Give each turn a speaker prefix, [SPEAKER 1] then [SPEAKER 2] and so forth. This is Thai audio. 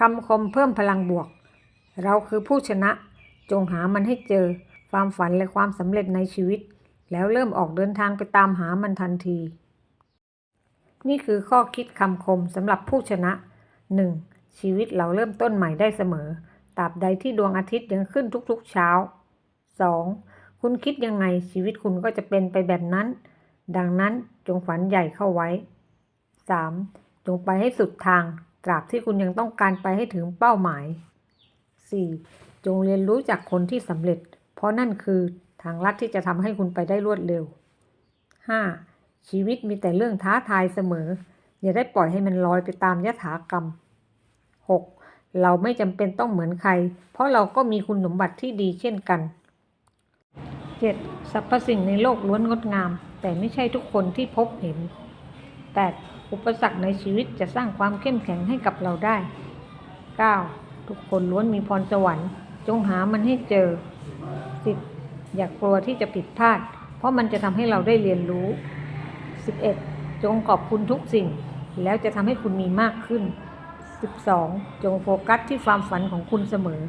[SPEAKER 1] คำคมเพิ่มพลังบวก เราคือผู้ชนะ จงหามันให้เจอ ความฝันและความสำเร็จในชีวิต แล้วเริ่มออกเดินทางไปตามหามันทันที นี่คือข้อคิดคำคมสำหรับผู้ชนะ 1. ชีวิตเราเริ่มต้นใหม่ได้เสมอตราบใดที่ดวงอาทิตย์ยังขึ้นทุกๆเช้า 2. คุณคิดยังไงชีวิตคุณก็จะเป็นไปแบบนั้น ดังนั้นจงฝันใหญ่เข้าไว้ 3. จงไปให้สุดทาง ตราบที่คุณยังต้องการไปให้ถึงเป้าหมาย 4. จงเรียนรู้จากคนที่สำเร็จ เพราะนั่นคือทางลัดที่จะทำให้คุณไปได้รวดเร็ว 5. ชีวิตมีแต่เรื่องท้าทายเสมอ อย่าได้ปล่อยให้มันลอยไปตามยถากรรม 6. เราไม่จำเป็นต้องเหมือนใคร เพราะเราก็มีคุณสมบัติที่ดีเช่นกัน 7. สรรพสิ่งในโลกล้วนงดงาม แต่ไม่ใช่ทุกคนที่พบเห็น 8. อุปสรรคในชีวิตจะสร้างความเข้มแข็งให้กับเราได้ 9. ทุกคนล้วนมีพรสวรรค์ จงหามันให้เจอ 10. อย่ากกลัวที่จะผิดพลาด เพราะมันจะทำให้เราได้เรียนรู้ 11. จงขอบคุณทุกสิ่ง แล้วจะทำให้คุณมีมากขึ้น 12. จงโฟกัสที่ความฝันของคุณเสมอ